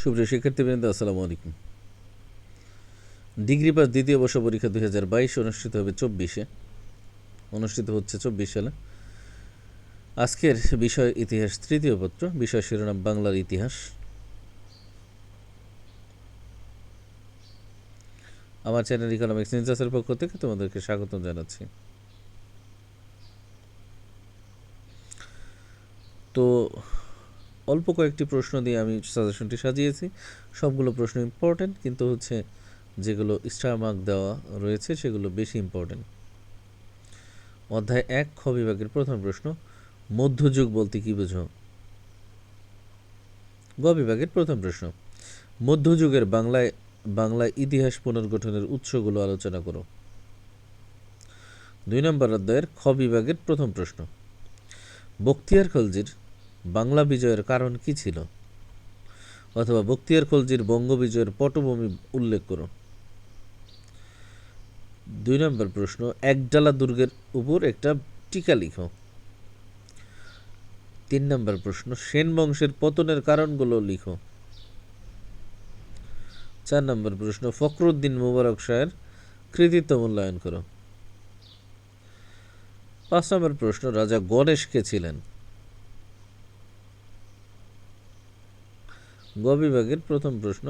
সুপ্রিয় শিক্ষার্থীবৃন্দ, আসসালামু আলাইকুম। ডিগ্রি পাস দ্বিতীয় বর্ষ পরীক্ষা দুই হাজার বাইশ অনুষ্ঠিত হবে চব্বিশে। অনুষ্ঠিত হচ্ছে চব্বিশ সালে। আজকের বিষয় ইতিহাস, তৃতীয় পত্র। বিষয় শিরোনাম, বাংলার ইতিহাস। আমার চ্যানেল ইকোনমিক্স নির্যাসের পক্ষ থেকে তোমাদেরকে স্বাগত জানাচ্ছি। তো অল্প কয়েকটি প্রশ্ন দিয়ে আমি সাজেশনটি সাজিয়েছি। সবগুলো প্রশ্ন ইম্পর্টেন্ট কিন্তু হচ্ছে যেগুলো স্টার মার্ক দেওয়া রয়েছে, সেগুলো বেশি ইম্পর্টেন্ট অধ্যায় এক, খ বিভাগের প্রথম প্রশ্ন, মধ্যযুগ বলতে কি বোঝো? গ বিভাগের প্রথম প্রশ্ন, মধ্যযুগের বাংলায় বাংলায় ইতিহাস পুনর্গঠনের উৎসগুলো আলোচনা করো। দুই নম্বর অধ্যায়ের খ বিভাগের প্রথম প্রশ্ন, বখতিয়ার খলজির বাংলা বিজয়ের কারণ কি ছিল? অথবা বক্তিয়ার খলজির বঙ্গ বিজয়ের পটভূমি উল্লেখ করো দুই নম্বর প্রশ্ন একডালা দুর্গের উপর একটা টিকা লিখো। তিন নম্বর প্রশ্ন, সেন বংশের পতনের কারণগুলো লিখো। চার নম্বর প্রশ্ন, ফখরুদ্দিন মুবারক শাহের কৃতিত্ব মূল্যায়ন করো। পাঁচ নম্বর প্রশ্ন, রাজা গণেশ কে ছিলেন। গ বিভাগের প্রথম প্রশ্ন,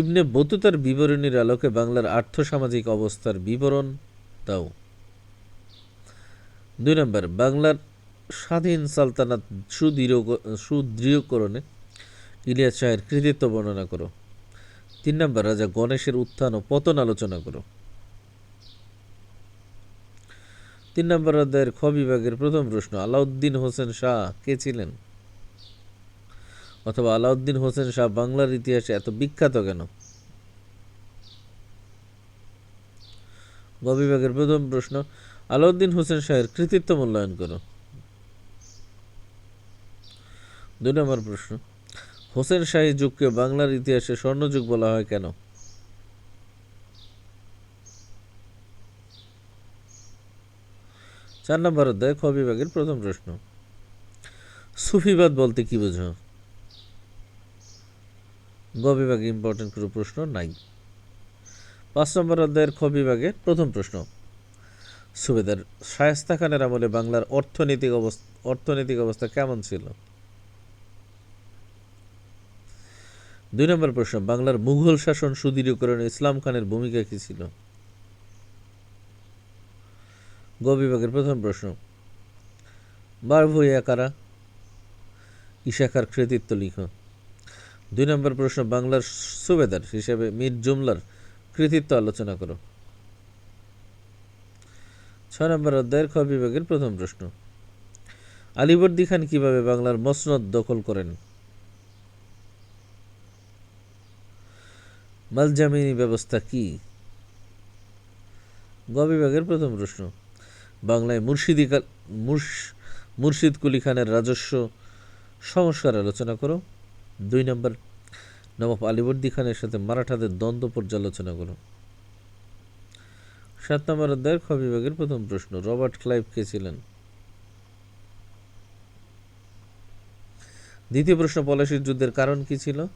ইবনে বতুতার বিবরণীর আলোকে বাংলার আর্থসামাজিক অবস্থার বিবরণ দাও। দুই নম্বর, বাংলার স্বাধীন সালতানাত সুদৃঢ়, সুদৃঢ়করণে ইলিয়াস শাহের কৃতিত্ব বর্ণনা করো। তিন নম্বর, রাজা গণেশের উত্থান ও পতন আলোচনা করো। তিন নম্বর অধ্যায়ের খ বিভাগের প্রথম প্রশ্ন, আলাউদ্দিন হোসেন শাহ কে ছিলেন? অথবা আলাউদ্দিন হোসেন শাহ বাংলার ইতিহাসে এত বিখ্যাত কেন? গ বিভাগের প্রথম প্রশ্ন, আলাউদ্দিন হোসেন শাহের কৃতিত্ব মূল্যায়ন করো। দুই নম্বর প্রশ্ন, হোসেন শাহী যুগকে বাংলার ইতিহাসে স্বর্ণযুগ বলা হয় কেন? চার নম্বর অধ্যায়, খ বিভাগের প্রথম প্রশ্ন, সুফিবাদ বলতে কি বোঝো? গ বিভাগে ইম্পর্টেন্ট কোনো প্রশ্ন নাই। পাঁচ নম্বর অধ্যায়ের খ বিভাগে প্রথম প্রশ্ন, সুবেদার শায়স্তা খানের আমলে বাংলার অর্থনৈতিক অবস্থা অর্থনৈতিক অবস্থা কেমন ছিল? দুই নম্বর প্রশ্ন, বাংলার মুঘল শাসন সুদৃঢ়করণে ইসলাম খানের ভূমিকা কী ছিল? গ বিভাগের প্রথম প্রশ্ন বার ভূয়া কারা ইশাখার কৃতিত্ব লিখো। দুই নম্বর প্রশ্ন, বাংলার সুবেদার হিসেবে মীর জুমলার কৃতিত্ব আলোচনা করো। ছয় নম্বর অধ্যায়ের খ বিভাগের প্রথম প্রশ্ন, আলিবর্দি খান কীভাবে বাংলার মসনদ দখল করেন? মালজামিনী ব্যবস্থা কি? গ বিভাগের প্রথম প্রশ্ন, বাংলায় মুর্শিদি মুর্শিদ কুলি খানের রাজস্ব সংস্কার আলোচনা করো। দুই নম্বর, নবাব আলিবর্দি খানের সাথে মারাঠাদের দ্বন্দ্ব পর্যালোচনা করো সাত নম্বর অধ্যায়ের খ বিভাগের প্রথম প্রশ্ন, রবার্ট ক্লাইভ কে ছিলেন? দ্বিতীয় প্রশ্ন, পলাশির যুদ্ধের কারণ কি ছিল?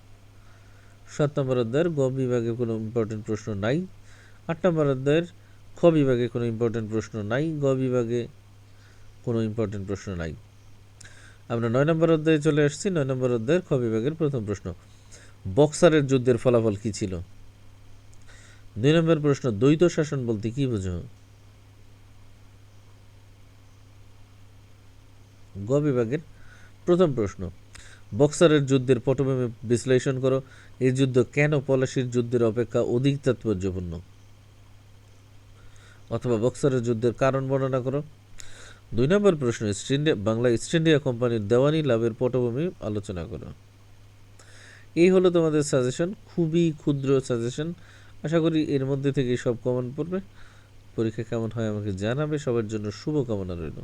সাত নম্বর অধ্যায়ের গ বিভাগে কোনো ইম্পর্টেন্ট প্রশ্ন নাই। আট নম্বর অধ্যায়ের খ বিভাগে কোনো ইম্পর্টেন্ট প্রশ্ন নাই। গ বিভাগে কোনো ইম্পর্টেন্ট প্রশ্ন নাই। আমরা নয় নম্বর অধ্যায়ে চলে এসেছি নয় নম্বর অধ্যায়ের খ বিভাগের প্রথম প্রশ্ন। বক্সারের যুদ্ধের ফলাফল কি ছিল? দুই নম্বর প্রশ্ন, দ্বৈত শাসন বলতে কি বোঝো? গ বিভাগের প্রথম প্রশ্ন, বক্সারের যুদ্ধের পটভূমি বিশ্লেষণ করো। এই যুদ্ধ কেন পলাশির যুদ্ধের অপেক্ষা অধিক তাৎপর্যপূর্ণ? অথবা বক্সারের যুদ্ধের কারণ বর্ণনা করো। দুই নম্বর প্রশ্ন East India Bangla East India কোম্পানির দেওয়ানি লাভের পটভূমি আলোচনা করো। এই হলো তোমাদের সাজেশন খুবই ক্ষুদ্র সাজেশন আশা করি এর মধ্যে থেকে সব কমন পড়বে। পরীক্ষা কেমন হয় আমাকে জানাবে। সবার জন্য শুভকামনা রইল।